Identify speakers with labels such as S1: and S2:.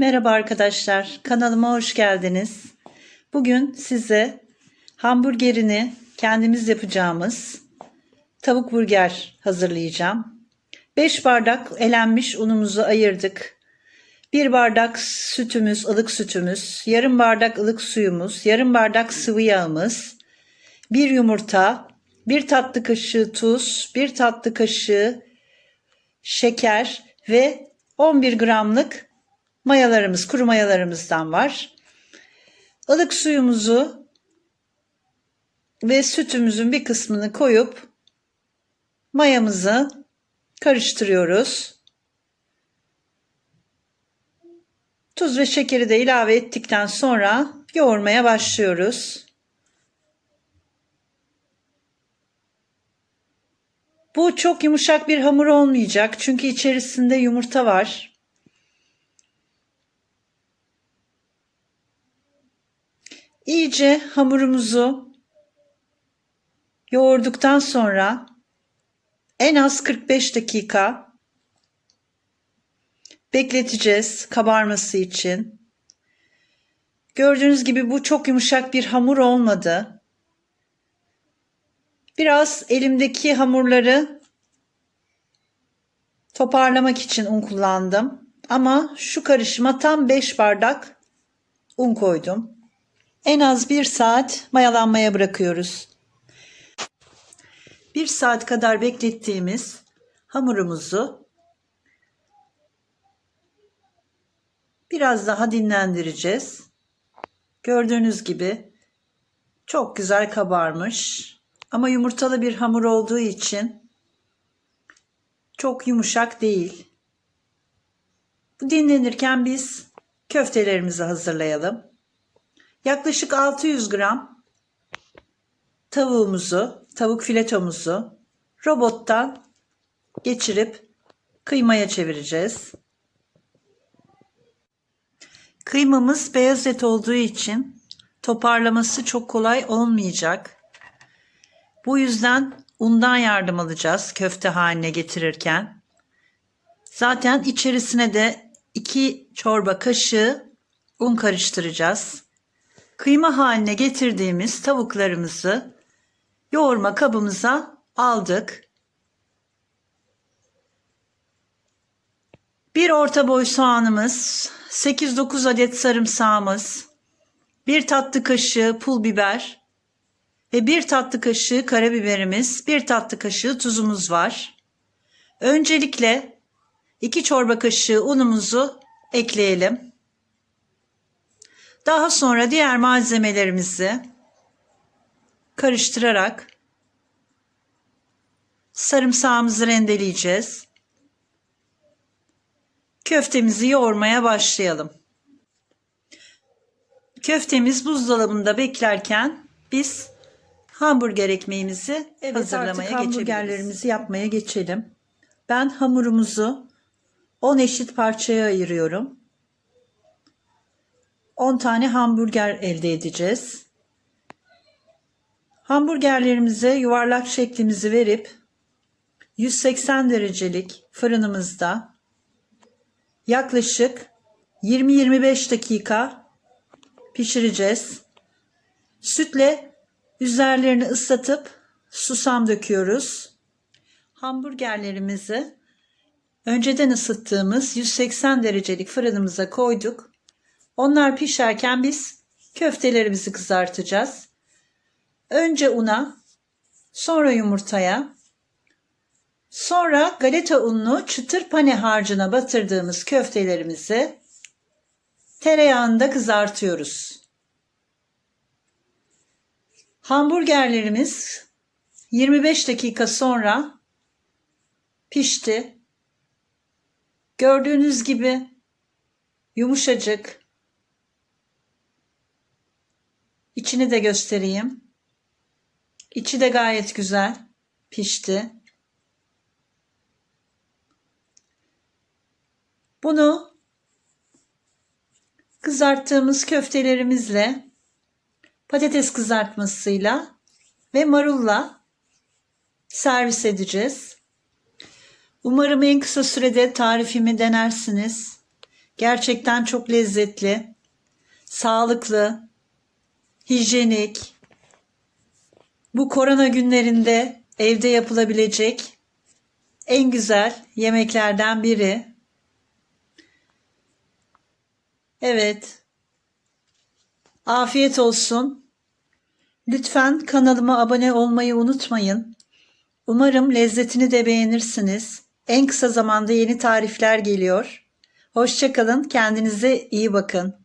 S1: Merhaba arkadaşlar, kanalıma hoş geldiniz. Bugün size hamburgerini kendimiz yapacağımız tavuk burger hazırlayacağım. 5 bardak elenmiş unumuzu ayırdık. 1 bardak sütümüz, ılık sütümüz, yarım bardak ılık suyumuz, yarım bardak sıvı yağımız, 1 yumurta, 1 tatlı kaşığı tuz, 1 tatlı kaşığı şeker ve 11 gramlık mayalarımız, kuru mayalarımızdan var. Ilık suyumuzu ve sütümüzün bir kısmını koyup mayamızı karıştırıyoruz. Tuz ve şekeri de ilave ettikten sonra yoğurmaya başlıyoruz. Bu çok yumuşak bir hamur olmayacak çünkü içerisinde yumurta var. İyice hamurumuzu yoğurduktan sonra en az 45 dakika bekleteceğiz kabarması için. Gördüğünüz gibi bu çok yumuşak bir hamur olmadı. Biraz elimdeki hamurları toparlamak için un kullandım. Ama şu karışıma tam 5 bardak un koydum. En az 1 saat mayalanmaya bırakıyoruz. 1 saat kadar beklettiğimiz hamurumuzu biraz daha dinlendireceğiz. Gördüğünüz gibi çok güzel kabarmış. Ama yumurtalı bir hamur olduğu için çok yumuşak değil. Bu dinlenirken biz köftelerimizi hazırlayalım. Yaklaşık 600 gram tavuğumuzu, tavuk filetomuzu robottan geçirip kıymaya çevireceğiz. Kıymamız beyaz et olduğu için toparlaması çok kolay olmayacak. Bu yüzden undan yardım alacağız köfte haline getirirken. Zaten içerisine de 2 çorba kaşığı un karıştıracağız. Kıyma haline getirdiğimiz tavuklarımızı yoğurma kabımıza aldık. Bir orta boy soğanımız, 8-9 adet sarımsağımız, bir tatlı kaşığı pul biber ve bir tatlı kaşığı karabiberimiz, bir tatlı kaşığı tuzumuz var. Öncelikle 2 çorba kaşığı unumuzu ekleyelim. Daha sonra diğer malzemelerimizi karıştırarak sarımsağımızı rendeleyeceğiz. Köftemizi yoğurmaya başlayalım. Köftemiz buzdolabında beklerken biz hamburger ekmeğimizi evet, hazırlamaya
S2: artık hamburgerlerimizi
S1: yapmaya geçelim. Ben hamurumuzu 10 eşit parçaya ayırıyorum. 10 tane hamburger elde edeceğiz. Hamburgerlerimize yuvarlak şeklimizi verip 180 derecelik fırınımızda yaklaşık 20-25 dakika pişireceğiz. Sütle üzerlerini ıslatıp susam döküyoruz. Hamburgerlerimizi önceden ısıttığımız 180 derecelik fırınımıza koyduk. Onlar pişerken biz köftelerimizi kızartacağız. Önce una, sonra yumurtaya, sonra galeta unlu çıtır pane harcına batırdığımız köftelerimizi tereyağında kızartıyoruz. Hamburgerlerimiz 25 dakika sonra pişti. Gördüğünüz gibi yumuşacık. İçini de göstereyim. İçi de gayet güzel pişti. Bunu kızarttığımız köftelerimizle patates kızartmasıyla ve marulla servis edeceğiz. Umarım en kısa sürede tarifimi denersiniz. Gerçekten çok lezzetli, sağlıklı, hijyenik. Bu korona günlerinde evde yapılabilecek en güzel yemeklerden biri. Evet. Afiyet olsun. Lütfen kanalıma abone olmayı unutmayın. Umarım lezzetini de beğenirsiniz. En kısa zamanda yeni tarifler geliyor. Hoşçakalın, kendinize iyi bakın.